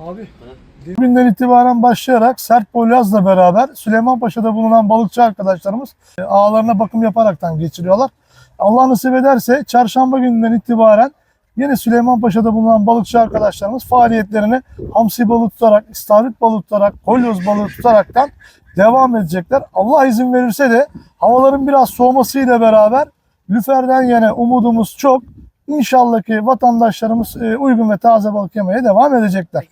Abi. Bugünden itibaren başlayarak Sert Polyaz'la beraber Süleymanpaşa'da bulunan balıkçı arkadaşlarımız e, ağlarına bakım yaparaktan geçiriyorlar. Allah nasip ederse çarşamba gününden itibaren yine Süleymanpaşa'da bulunan balıkçı arkadaşlarımız faaliyetlerini hamsi balık tutarak, istavrit balık tutarak, kolyoz balığı tutaraktan devam edecekler. Allah izin verirse de havaların biraz soğumasıyla beraber lüferden yine umudumuz çok. İnşallah ki vatandaşlarımız e, uygun ve taze balık yemeye devam edecekler.